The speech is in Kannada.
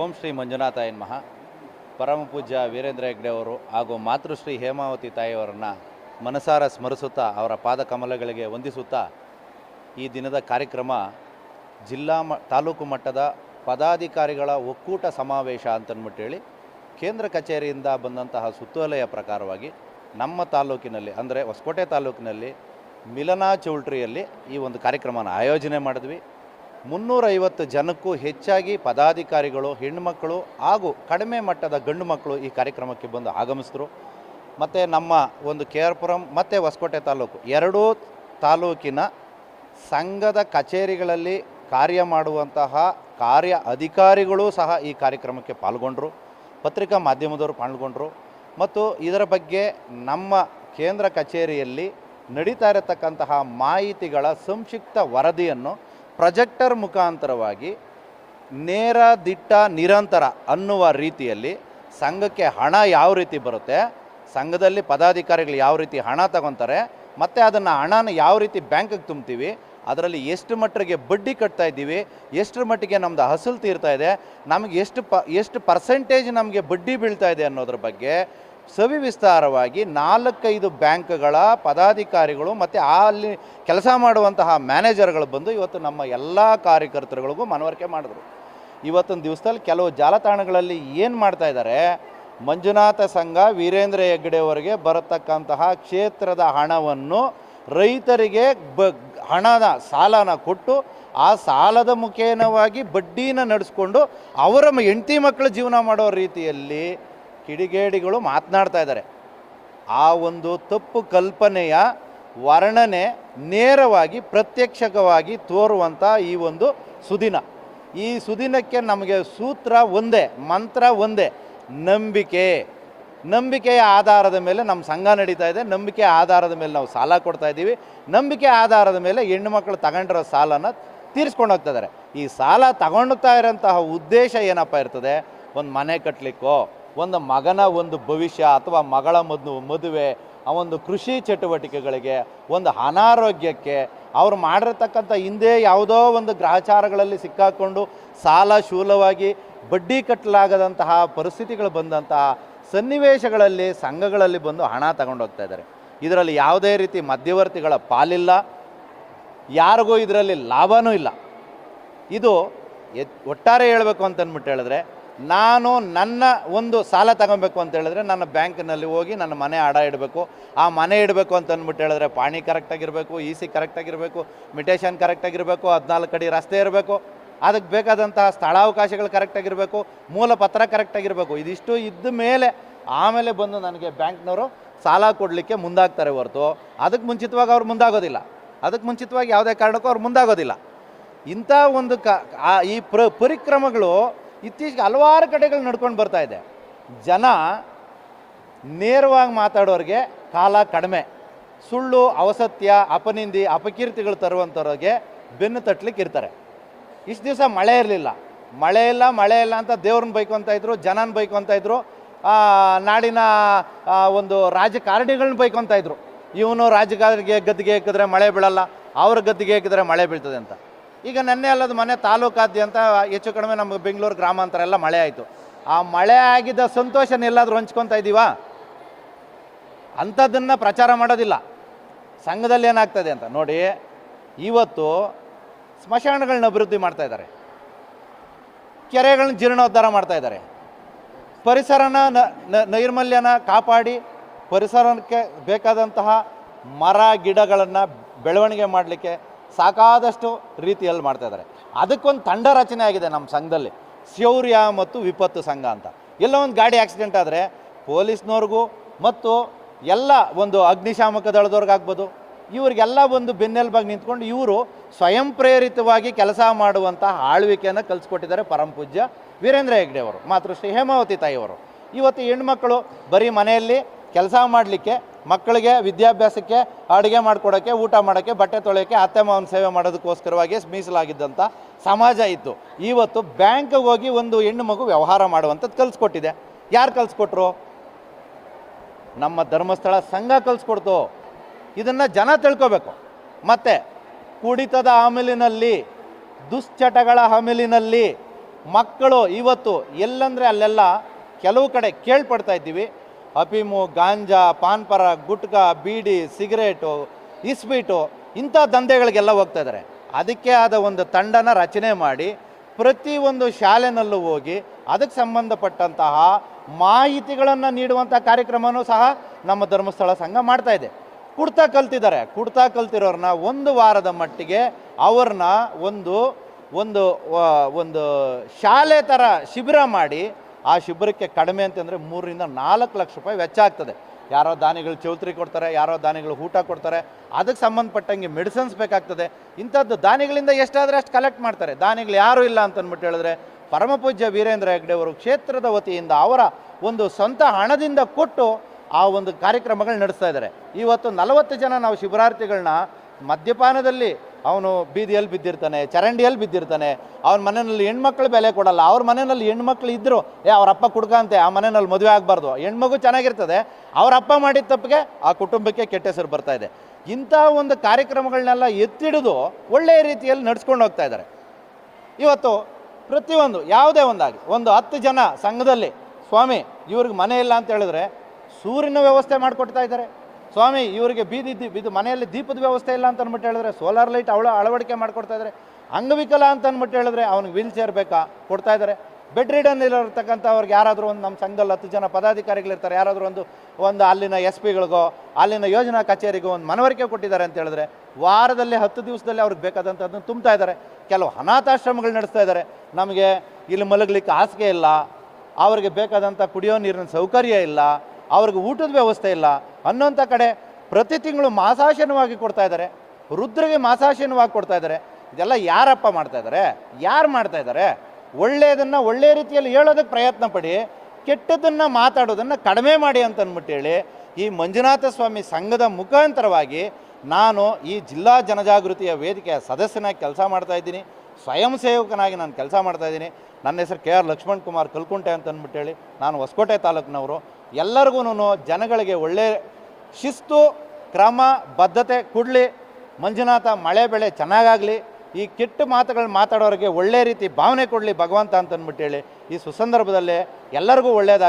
ಓಂ ಶ್ರೀ ಮಂಜುನಾಥಾಯ ನಮಃ. ಪರಮ ಪೂಜ್ಯ ವೀರೇಂದ್ರ ಹೆಗ್ಡೆ ಅವರು ಹಾಗೂ ಮಾತೃಶ್ರೀ ಹೇಮಾವತಿ ತಾಯಿಯವರನ್ನು ಮನಸಾರ ಸ್ಮರಿಸುತ್ತಾ ಅವರ ಪಾದ ಕಮಲಗಳಿಗೆ ವಂದಿಸುತ್ತಾ ಈ ದಿನದ ಕಾರ್ಯಕ್ರಮ ಜಿಲ್ಲಾ ಮ, ತಾಲೂಕು ಮಟ್ಟದ ಪದಾಧಿಕಾರಿಗಳ ಒಕ್ಕೂಟ ಸಮಾವೇಶ ಅಂತನ್ಬಿಟ್ಟು ಹೇಳಿ ಕೇಂದ್ರ ಕಚೇರಿಯಿಂದ ಬಂದಂತಹ ಸುತ್ತೋಲೆಯ ಪ್ರಕಾರವಾಗಿ ನಮ್ಮ ತಾಲೂಕಿನಲ್ಲಿ, ಅಂದರೆ ಹೊಸಕೋಟೆ ತಾಲೂಕಿನಲ್ಲಿ ಮಿಲನಾ ಚೌಲ್ಟ್ರಿಯಲ್ಲಿ ಈ ಒಂದು ಕಾರ್ಯಕ್ರಮನ ಆಯೋಜನೆ ಮಾಡಿದ್ವಿ. ಮುನ್ನೂರೈವತ್ತು ಜನಕ್ಕೂ ಹೆಚ್ಚಾಗಿ ಪದಾಧಿಕಾರಿಗಳು, ಹೆಣ್ಣುಮಕ್ಕಳು ಹಾಗೂ ಕಡಿಮೆ ಮಟ್ಟದ ಗಂಡು ಮಕ್ಕಳು ಈ ಕಾರ್ಯಕ್ರಮಕ್ಕೆ ಬಂದು ಆಗಮಿಸಿದ್ರು. ಮತ್ತು ನಮ್ಮ ಒಂದು ಕೆ ಆರ್ ಪುರಂ ಮತ್ತು ಹೊಸಕೋಟೆ ತಾಲೂಕು ಎರಡೂ ತಾಲೂಕಿನ ಸಂಘದ ಕಚೇರಿಗಳಲ್ಲಿ ಕಾರ್ಯ ಮಾಡುವಂತಹ ಕಾರ್ಯ ಅಧಿಕಾರಿಗಳು ಸಹ ಈ ಕಾರ್ಯಕ್ರಮಕ್ಕೆ ಪಾಲ್ಗೊಂಡರು. ಪತ್ರಿಕಾ ಮಾಧ್ಯಮದವರು ಪಾಲ್ಗೊಂಡರು. ಮತ್ತು ಇದರ ಬಗ್ಗೆ ನಮ್ಮ ಕೇಂದ್ರ ಕಚೇರಿಯಲ್ಲಿ ನಡೀತಾ ಇರತಕ್ಕಂತಹ ಮಾಹಿತಿಗಳ ಸಂಕ್ಷಿಪ್ತ ವರದಿಯನ್ನು ಪ್ರೊಜೆಕ್ಟರ್ ಮುಖಾಂತರವಾಗಿ ನೇರ ದಿಟ್ಟ ನಿರಂತರ ಅನ್ನುವ ರೀತಿಯಲ್ಲಿ ಸಂಘಕ್ಕೆ ಹಣ ಯಾವ ರೀತಿ ಬರುತ್ತೆ, ಸಂಘದಲ್ಲಿ ಪದಾಧಿಕಾರಿಗಳು ಯಾವ ರೀತಿ ಹಣ ತಗೊತಾರೆ, ಮತ್ತು ಅದನ್ನು ಹಣನ ಯಾವ ರೀತಿ ಬ್ಯಾಂಕಿಗೆ ತುಂಬ್ತೀವಿ, ಅದರಲ್ಲಿ ಎಷ್ಟು ಮಟ್ಟಿಗೆ ಬಡ್ಡಿ ಕಟ್ತಾ ಇದ್ದೀವಿ ಎಷ್ಟರ ಮಟ್ಟಿಗೆ ನಮ್ಮದು ಹಸಲು ತೀರ್ತಾ ಇದೆ, ನಮಗೆ ಎಷ್ಟು ಪ, ಎಷ್ಟು ಪರ್ಸೆಂಟೇಜ್ ನಮಗೆ ಬಡ್ಡಿ ಬೀಳ್ತಾ ಇದೆ ಅನ್ನೋದ್ರ ಬಗ್ಗೆ ಸವಿವಿಸ್ತಾರವಾಗಿ ನಾಲ್ಕೈದು ಬ್ಯಾಂಕ್ಗಳ ಪದಾಧಿಕಾರಿಗಳು ಮತ್ತು ಅಲ್ಲಿ ಕೆಲಸ ಮಾಡುವಂತಹ ಮ್ಯಾನೇಜರ್ಗಳು ಬಂದು ಇವತ್ತು ನಮ್ಮ ಎಲ್ಲ ಕಾರ್ಯಕರ್ತರುಗಳಿಗೂ ಮನವರಿಕೆ ಮಾಡಿದ್ರು. ಇವತ್ತೊಂದು ದಿವಸದಲ್ಲಿ ಕೆಲವು ಜಾಲತಾಣಗಳಲ್ಲಿ ಏನು ಮಾಡ್ತಾ ಇದ್ದಾರೆ, ಮಂಜುನಾಥ ಸಂಘ ವೀರೇಂದ್ರ ಹೆಗ್ಗಡೆಯವರಿಗೆ ಬರತಕ್ಕಂತಹ ಕ್ಷೇತ್ರದ ಹಣವನ್ನು ರೈತರಿಗೆ ಬ, ಹಣದ ಸಾಲನ ಕೊಟ್ಟು ಆ ಸಾಲದ ಮುಖೇನವಾಗಿ ಬಡ್ಡಿನ ನಡೆಸ್ಕೊಂಡು ಅವರ ಹೆಂಡತಿ ಮಕ್ಕಳು ಜೀವನ ಮಾಡೋ ರೀತಿಯಲ್ಲಿ ಕಿಡಿಗೇಡಿಗಳು ಮಾತನಾಡ್ತಾ ಇದ್ದಾರೆ. ಆ ಒಂದು ತಪ್ಪು ಕಲ್ಪನೆಯ ವರ್ಣನೆ ನೇರವಾಗಿ ಪ್ರತ್ಯಕ್ಷಕವಾಗಿ ತೋರುವಂಥ ಈ ಒಂದು ಸುದಿನ. ಈ ಸುದಿನಕ್ಕೆ ನಮಗೆ ಸೂತ್ರ ಒಂದೇ, ಮಂತ್ರ ಒಂದೇ, ನಂಬಿಕೆ. ನಂಬಿಕೆಯ ಆಧಾರದ ಮೇಲೆ ನಮ್ಮ ಸಂಘ ನಡೀತಾ ಇದೆ. ನಂಬಿಕೆ ಆಧಾರದ ಮೇಲೆ ನಾವು ಸಾಲ ಕೊಡ್ತಾ ಇದ್ದೀವಿ. ನಂಬಿಕೆ ಆಧಾರದ ಮೇಲೆ ಹೆಣ್ಣು ಮಕ್ಕಳು ತಗೊಂಡಿರೋ ಸಾಲನ ತೀರಿಸ್ಕೊಂಡು ಹೋಗ್ತಾ ಇದ್ದಾರೆ. ಈ ಸಾಲ ತಗೊಂಡ್ತಾ ಇರೋಂತಹ ಉದ್ದೇಶ ಏನಪ್ಪ ಇರ್ತದೆ? ಒಂದು ಮನೆ ಕಟ್ಟಲಿಕ್ಕೋ ಒಂದು ಮಗನ ಒಂದು ಭವಿಷ್ಯ ಅಥವಾ ಮಗಳ ಮದು ಮದುವೆ, ಆ ಒಂದು ಕೃಷಿ ಚಟುವಟಿಕೆಗಳಿಗೆ ಒಂದು ಅನಾರೋಗ್ಯಕ್ಕೆ ಅವ್ರು ಮಾಡಿರ್ತಕ್ಕಂಥ ಹಿಂದೆ ಯಾವುದೋ ಒಂದು ಗ್ರಹಚಾರಗಳಲ್ಲಿ ಸಿಕ್ಕಾಕೊಂಡು ಸಾಲ ಶೂಲವಾಗಿ ಬಡ್ಡಿ ಕಟ್ಟಲಾಗದಂತಹ ಪರಿಸ್ಥಿತಿಗಳು ಬಂದಂತಹ ಸನ್ನಿವೇಶಗಳಲ್ಲಿ, ಸಂಘಗಳಲ್ಲಿ ಬಂದು ಹಣ ತಗೊಂಡೋಗ್ತಾ ಇದ್ದಾರೆ. ಇದರಲ್ಲಿ ಯಾವುದೇ ರೀತಿ ಮಧ್ಯವರ್ತಿಗಳ ಪಾಲಿಲ್ಲ. ಯಾರಿಗೂ ಇದರಲ್ಲಿ ಲಾಭನೂ ಇಲ್ಲ. ಇದು ಒಟ್ಟಾರೆ ಹೇಳಬೇಕು ಅಂತಂದ್ಬಿಟ್ಟು ಹೇಳಿದ್ರೆ ನಾನು ನನ್ನ ಒಂದು ಸಾಲ ತಗೊಬೇಕು ಅಂತ ಹೇಳಿದ್ರೆ ನನ್ನ ಬ್ಯಾಂಕ್ನಲ್ಲಿ ಹೋಗಿ ನನ್ನ ಮನೆ ಅಡ ಇಡಬೇಕು. ಆ ಮನೆ ಇಡಬೇಕು ಅಂತ ಅಂದ್ಬಿಟ್ಟು ಹೇಳಿದ್ರೆ ಪಾಣಿ ಕರೆಕ್ಟಾಗಿರಬೇಕು ಇ ಸಿ ಕರೆಕ್ಟಾಗಿರಬೇಕು ಮಿಟೇಷನ್ ಕರೆಕ್ಟಾಗಿರಬೇಕು ಹದಿನಾಲ್ಕು ಅಡಿ ರಸ್ತೆ ಇರಬೇಕು. ಅದಕ್ಕೆ ಬೇಕಾದಂತಹ ಸ್ಥಳಾವಕಾಶಗಳು ಕರೆಕ್ಟಾಗಿರಬೇಕು ಮೂಲ ಪತ್ರ ಕರೆಕ್ಟಾಗಿರಬೇಕು ಇದಿಷ್ಟು ಇದ್ದ ಮೇಲೆ ಆಮೇಲೆ ಬಂದು ನನಗೆ ಬ್ಯಾಂಕ್ನವರು ಸಾಲ ಕೊಡಲಿಕ್ಕೆ ಮುಂದಾಗ್ತಾರೆ ಹೊರತು. ಅದಕ್ಕೆ ಮುಂಚಿತವಾಗಿ ಅವ್ರು ಮುಂದಾಗೋದಿಲ್ಲ. ಅದಕ್ಕೆ ಮುಂಚಿತವಾಗಿ ಯಾವುದೇ ಕಾರಣಕ್ಕೂ ಅವ್ರು ಮುಂದಾಗೋದಿಲ್ಲ. ಇಂಥ ಒಂದು ಕ ಈ ಪ್ರ, ಪರಿಕ್ರಮಗಳು ಇತ್ತೀಚೆಗೆ ಹಲವಾರು ಕಡೆಗಳು ನಡ್ಕೊಂಡು ಬರ್ತಾ ಇದೆ. ಜನ ನೇರವಾಗಿ ಮಾತಾಡೋರಿಗೆ ಕಾಲ ಕಡಿಮೆ. ಸುಳ್ಳು, ಅವಸತ್ಯ, ಅಪನಿಂದಿ, ಅಪಕೀರ್ತಿಗಳು ತರುವಂಥವ್ರಿಗೆ ಬೆನ್ನು ತಟ್ಲಿಕ್ಕೆ ಇರ್ತಾರೆ. ಇಷ್ಟು ದಿವಸ ಮಳೆ ಇರಲಿಲ್ಲ. ಮಳೆ ಇಲ್ಲ ಮಳೆ ಇಲ್ಲ ಅಂತ ದೇವ್ರನ್ನ ಬೈಕೊಂತ ಇದ್ರು, ಜನನ ಬೈಕೊಂತ ಇದ್ರು ನಾಡಿನ ಒಂದು ರಾಜಕಾರಣಿಗಳನ್ನ ಬೈಕೊಂತ ಇದ್ರು. ಇವನು ರಾಜಕಾರಣಿಗೆ ಗದ್ದಿಗೆ ಹಾಕಿದ್ರೆ ಮಳೆ ಬೀಳಲ್ಲ, ಅವ್ರ ಗದ್ದಿಗೆ ಹಾಕಿದ್ರೆ ಮಳೆ ಬೀಳ್ತದೆ ಅಂತ. ಈಗ ನೆನ್ನೆ ಅಲ್ಲದ ಮನೆ ತಾಲೂಕಾದ್ಯಂತ ಹೆಚ್ಚು ಕಡಿಮೆ ನಮ್ಮ ಬೆಂಗಳೂರು ಗ್ರಾಮಾಂತರ ಎಲ್ಲ ಮಳೆ ಆಯಿತು. ಆ ಮಳೆ ಆಗಿದ್ದ ಸಂತೋಷನ ಎಲ್ಲಾದರೂ ಹಂಚ್ಕೊತಾ ಇದ್ದೀವಾ ಅಂಥದ್ದನ್ನು ಪ್ರಚಾರ ಮಾಡೋದಿಲ್ಲ. ಸಂಘದಲ್ಲಿ ಏನಾಗ್ತದೆ ಅಂತ ನೋಡಿ, ಇವತ್ತು ಸ್ಮಶಾನಗಳನ್ನ ಅಭಿವೃದ್ಧಿ ಮಾಡ್ತಾ ಇದ್ದಾರೆ. ಕೆರೆಗಳನ್ನ ಜೀರ್ಣೋದ್ಧಾರ ಮಾಡ್ತಾ ಇದ್ದಾರೆ. ಪರಿಸರನ ನೈರ್ಮಲ್ಯನ ಕಾಪಾಡಿ ಪರಿಸರಕ್ಕೆ ಬೇಕಾದಂತಹ ಮರ, ಗಿಡಗಳನ್ನು ಬೆಳವಣಿಗೆ ಮಾಡಲಿಕ್ಕೆ ಸಾಕಾದಷ್ಟು ರೀತಿಯಲ್ಲಿ ಮಾಡ್ತಾ ಇದ್ದಾರೆ. ಅದಕ್ಕೊಂದು ತಂಡ ರಚನೆ ಆಗಿದೆ ನಮ್ಮ ಸಂಘದಲ್ಲಿ. ಶೌರ್ಯ ಮತ್ತು ವಿಪತ್ತು ಸಂಘ ಅಂತ. ಎಲ್ಲ ಒಂದು ಗಾಡಿ ಆಕ್ಸಿಡೆಂಟ್ ಆದರೆ ಪೊಲೀಸ್ನವ್ರಿಗೂ ಮತ್ತು ಎಲ್ಲ ಒಂದು ಅಗ್ನಿಶಾಮಕ ದಳದವ್ರಿಗಾಗ್ಬೋದು ಇವ್ರಿಗೆಲ್ಲ ಒಂದು ಬೆನ್ನೆಲುಬಾಗಿ ನಿಂತ್ಕೊಂಡು ಇವರು ಸ್ವಯಂ ಪ್ರೇರಿತವಾಗಿ ಕೆಲಸ ಮಾಡುವಂಥ ಆಳ್ವಿಕೆಯನ್ನು ಕಲಿಸ್ಕೊಟ್ಟಿದ್ದಾರೆ ಪರಮ ಪೂಜ್ಯ ವೀರೇಂದ್ರ ಹೆಗ್ಡೆ ಅವರು, ಮಾತೃಶ್ರೀ ಹೇಮಾವತಿ ತಾಯಿಯವರು ಇವತ್ತು ಹೆಣ್ಮಕ್ಳು ಬರೀ ಮನೆಯಲ್ಲಿ ಕೆಲಸ ಮಾಡಲಿಕ್ಕೆ, ಮಕ್ಕಳಿಗೆ ವಿದ್ಯಾಭ್ಯಾಸಕ್ಕೆ, ಅಡುಗೆ ಮಾಡಿಕೊಡೋಕ್ಕೆ, ಊಟ ಮಾಡೋಕ್ಕೆ, ಬಟ್ಟೆ ತೊಳೆಯೋಕ್ಕೆ, ಅತ್ತೆ ಮಾವನ ಸೇವೆ ಮಾಡೋದಕ್ಕೋಸ್ಕರವಾಗಿ ಮೀಸಲಾಗಿದ್ದಂಥ ಸಮಾಜ ಇತ್ತು. ಇವತ್ತು ಬ್ಯಾಂಕ್ಗೆ ಹೋಗಿ ಒಂದು ಹೆಣ್ಣು ಮಗು ವ್ಯವಹಾರ ಮಾಡುವಂಥದ್ದು ಕಲಿಸ್ಕೊಟ್ಟಿದೆ. ಯಾರು ಕಲಿಸ್ಕೊಟ್ರು? ನಮ್ಮ ಧರ್ಮಸ್ಥಳ ಸಂಘ ಕಲಿಸ್ಕೊಡ್ತು. ಇದನ್ನು ಜನ ತಿಳ್ಕೊಬೇಕು. ಮತ್ತು ಕುಡಿತದ ಆಮೇಲಿನಲ್ಲಿ ದುಶ್ಚಟಗಳ ಆಮೇಲಿನಲ್ಲಿ ಮಕ್ಕಳು ಇವತ್ತು ಎಲ್ಲಂದರೆ ಅಲ್ಲೆಲ್ಲ ಕೆಲವು ಕಡೆ ಕೇಳ್ಪಡ್ತಾ ಇದ್ದೀವಿ. ಅಫೀಮು ಗಾಂಜಾ, ಪಾನ್ಪರ, ಗುಟ್ಕಾ, ಬೀಡಿ, ಸಿಗರೇಟು, ಇಸ್ಬೀಟು, ಇಂಥ ದಂಧೆಗಳಿಗೆಲ್ಲ ಹೋಗ್ತಾ ಇದ್ದಾರೆ. ಅದಕ್ಕೆ ಆದ ಒಂದು ತಂಡನ ರಚನೆ ಮಾಡಿ ಪ್ರತಿಯೊಂದು ಶಾಲೆನಲ್ಲೂ ಹೋಗಿ ಅದಕ್ಕೆ ಸಂಬಂಧಪಟ್ಟಂತಹ ಮಾಹಿತಿಗಳನ್ನು ನೀಡುವಂಥ ಕಾರ್ಯಕ್ರಮವೂ ಸಹ ನಮ್ಮ ಧರ್ಮಸ್ಥಳ ಸಂಘ ಮಾಡ್ತಾ ಇದೆ. ಕುಡ್ತಾ ಕಲ್ತಿದ್ದಾರೆ. ಕುಡ್ತಾ ಕಲ್ತಿರೋರನ್ನ ಒಂದು ವಾರದ ಮಟ್ಟಿಗೆ ಅವ್ರನ್ನ ಒಂದು ಒಂದು ಒಂದು ಶಾಲೆ ಥರ ಶಿಬಿರ ಮಾಡಿ ಆ ಶಿಬಿರಕ್ಕೆ ಕಡಿಮೆ ಅಂತಂದರೆ ಮೂರರಿಂದ ನಾಲ್ಕು ಲಕ್ಷ ರೂಪಾಯಿ ವೆಚ್ಚ ಆಗ್ತದೆ. ಯಾರೋ ದಾನಿಗಳು ಚೌತ್ರಿ ಕೊಡ್ತಾರೆ, ಯಾರೋ ದಾನಿಗಳು ಊಟ ಕೊಡ್ತಾರೆ, ಅದಕ್ಕೆ ಸಂಬಂಧಪಟ್ಟಂಗೆ ಮೆಡಿಸಿನ್ಸ್ ಬೇಕಾಗ್ತದೆ. ಇಂಥದ್ದು ದಾನಿಗಳಿಂದ ಎಷ್ಟಾದರೆ ಅಷ್ಟು ಕಲೆಕ್ಟ್ ಮಾಡ್ತಾರೆ. ದಾನಿಗಳು ಯಾರೂ ಇಲ್ಲ ಅಂತ ಅಂದ್ಬಿಟ್ಟು ಹೇಳಿದ್ರೆ ಪರಮಪೂಜ್ಯ ವೀರೇಂದ್ರ ಹೆಗ್ಡೆ ಅವರು ಕ್ಷೇತ್ರದ ವತಿಯಿಂದ ಅವರ ಒಂದು ಸ್ವಂತ ಹಣದಿಂದ ಕೊಟ್ಟು ಆ ಒಂದು ಕಾರ್ಯಕ್ರಮಗಳು ನಡೆಸ್ತಾ ಇದ್ದಾರೆ. ಇವತ್ತು ನಲವತ್ತು ಜನ ನಾವು ಶಿಬಿರಾರ್ಥಿಗಳನ್ನ ಮದ್ಯಪಾನದಲ್ಲಿ ಅವನು ಬೀದಿಯಲ್ಲಿ ಬಿದ್ದಿರ್ತಾನೆ, ಚರಂಡಿಯಲ್ಲಿ ಬಿದ್ದಿರ್ತಾನೆ. ಅವನ ಮನೆಯಲ್ಲಿ ಹೆಣ್ಮಕ್ಳು ಬೆಲೆ ಕೊಡಲ್ಲ. ಅವ್ರ ಮನೆಯಲ್ಲಿ ಹೆಣ್ಮಕ್ಳು ಇದ್ದರು ಏ, ಅವ್ರ ಅಪ್ಪ ಕುಡ್ಕಂತೆ ಆ ಮನೆಯಲ್ಲಿ ಮದುವೆ ಆಗಬಾರ್ದು. ಹೆಣ್ಮಗು ಚೆನ್ನಾಗಿರ್ತದೆ, ಅವ್ರ ಅಪ್ಪ ಮಾಡಿದ ತಪ್ಪಿಗೆ ಆ ಕುಟುಂಬಕ್ಕೆ ಕೆಟ್ಟ ಹೆಸರು ಬರ್ತಾ ಇದೆ. ಇಂಥ ಒಂದು ಕಾರ್ಯಕ್ರಮಗಳನ್ನೆಲ್ಲ ಎತ್ತಿಡಿದು ಒಳ್ಳೆಯ ರೀತಿಯಲ್ಲಿ ನಡ್ಸ್ಕೊಂಡು ಹೋಗ್ತಾ ಇದ್ದಾರೆ. ಇವತ್ತು ಪ್ರತಿಯೊಂದು, ಯಾವುದೇ ಒಂದಾಗಿ, ಒಂದು ಹತ್ತು ಜನ ಸಂಘದಲ್ಲಿ, ಸ್ವಾಮಿ, ಇವ್ರಿಗೆ ಮನೆ ಇಲ್ಲ ಅಂತ ಹೇಳಿದ್ರೆ ಸೂರಿನ ವ್ಯವಸ್ಥೆ ಮಾಡಿಕೊಡ್ತಾ ಇದ್ದಾರೆ. ಸ್ವಾಮಿ, ಇವರಿಗೆ ಬೀದಿ ದೀಪ ಇದು ಮನೆಯಲ್ಲಿ ದೀಪದ ವ್ಯವಸ್ಥೆ ಇಲ್ಲ ಅಂತ ಅಂದ್ಬಿಟ್ಟು ಹೇಳಿದ್ರೆ ಸೋಲಾರ್ ಲೈಟ್ ಅವಳ ಅಳವಡಿಕೆ ಮಾಡಿಕೊಡ್ತಾ ಇದ್ದಾರೆ ಅಂಗವಿಕಲ ಅಂತ ಅಂದ್ಬಿಟ್ಟು ಹೇಳಿದ್ರೆ, ಅವ್ನಿಗೆ ವೀಲ್ ಚೇರ್ ಬೇಕಾ? ಕೊಡ್ತಾ ಇದ್ದಾರೆ ಬೆಡ್ ರಿಡನ್ ಇರತಕ್ಕಂಥ ಅವ್ರಿಗೆ ಯಾರಾದರೂ ಒಂದು ನಮ್ಮ ಸಂಘದಲ್ಲಿ ಹತ್ತು ಜನ ಪದಾಧಿಕಾರಿಗಳಿರ್ತಾರೆ ಯಾರಾದರೂ ಒಂದು ಒಂದು ಅಲ್ಲಿನ ಎಸ್ ಪಿಗಳಿಗೋ ಅಲ್ಲಿನ ಯೋಜನಾ ಕಚೇರಿಗೋ ಒಂದು ಮನವರಿಕೆ ಕೊಟ್ಟಿದ್ದಾರೆ ಅಂತ ಹೇಳಿದ್ರೆ, ವಾರದಲ್ಲಿ ಹತ್ತು ದಿವಸದಲ್ಲಿ ಅವ್ರಿಗೆ ಬೇಕಾದಂಥದ್ದನ್ನು ತುಂಬ್ತಾ ಇದ್ದಾರೆ ಕೆಲವು ಅನಾಥಾಶ್ರಮಗಳು ನಡೆಸ್ತಾ ಇದ್ದಾರೆ ನಮಗೆ ಇಲ್ಲಿ ಮಲಗಲಿಕ್ಕೆ ಹಾಸಿಗೆ ಇಲ್ಲ. ಅವರಿಗೆ ಬೇಕಾದಂಥ ಕುಡಿಯೋ ನೀರಿನ ಸೌಕರ್ಯ ಇಲ್ಲ. ಅವ್ರಿಗೆ ಊಟದ ವ್ಯವಸ್ಥೆ ಇಲ್ಲ. ಅನ್ನೋಂಥ ಕಡೆ ಪ್ರತಿ ತಿಂಗಳು ಮಾಸಾಶನವಾಗಿ ಕೊಡ್ತಾ ಇದ್ದಾರೆ. ವೃದ್ಧರಿಗೆ ಮಾಸಾಶನವಾಗಿ ಕೊಡ್ತಾ ಇದ್ದಾರೆ. ಇದೆಲ್ಲ ಯಾರಪ್ಪ ಮಾಡ್ತಾ ಇದ್ದಾರೆ? ಯಾರು ಮಾಡ್ತಾ ಇದ್ದಾರೆ? ಒಳ್ಳೆಯದನ್ನು ಒಳ್ಳೆಯ ರೀತಿಯಲ್ಲಿ ಹೇಳೋದಕ್ಕೆ ಪ್ರಯತ್ನ ಪಡಿ. ಕೆಟ್ಟದನ್ನು ಮಾತಾಡೋದನ್ನು ಕಡಿಮೆ ಮಾಡಿ ಅಂತ ಅಂದ್ಬಿಟ್ಟು ಹೇಳಿ. ಈ ಮಂಜುನಾಥ ಸ್ವಾಮಿ ಸಂಘದ ಮುಖಾಂತರವಾಗಿ ನಾನು ಈ ಜಿಲ್ಲಾ ಜನಜಾಗೃತಿಯ ವೇದಿಕೆಯ ಸದಸ್ಯನಾಗಿ ಕೆಲಸ ಮಾಡ್ತಾ ಇದ್ದೀನಿ. ಸ್ವಯಂ ಸೇವಕನಾಗಿ ನಾನು ಕೆಲಸ ಮಾಡ್ತಾ ಇದ್ದೀನಿ. ನನ್ನ ಹೆಸರು ಕೆ ಆರ್ ಲಕ್ಷ್ಮಣ್ ಕುಮಾರ್ ಕಲ್ಕುಂಟೆ ಅಂತ ಅಂದ್ಬಿಟ್ಟು ಹೇಳಿ. ನಾನು ಹೊಸಕೋಟೆ ತಾಲೂಕಿನವರು. ಎಲ್ಲರಿಗೂ ಜನಗಳಿಗೆ ಒಳ್ಳೆ ಶಿಸ್ತು, ಕ್ರಮ, ಬದ್ಧತೆ ಕೊಡಲಿ. ಮಂಜುನಾಥ, ಮಳೆ ಬೆಳೆ ಚೆನ್ನಾಗಾಗಲಿ. ಈ ಕೆಟ್ಟ ಮಾತುಗಳು ಮಾತಾಡೋರಿಗೆ ಒಳ್ಳೆ ರೀತಿ ಭಾವನೆ ಕೊಡಲಿ ಭಗವಂತ ಅಂತಂದ್ಬಿಟ್ಟು ಹೇಳಿ. ಈ ಸುಸಂದರ್ಭದಲ್ಲಿ ಎಲ್ಲರಿಗೂ ಒಳ್ಳೆಯದಾಗ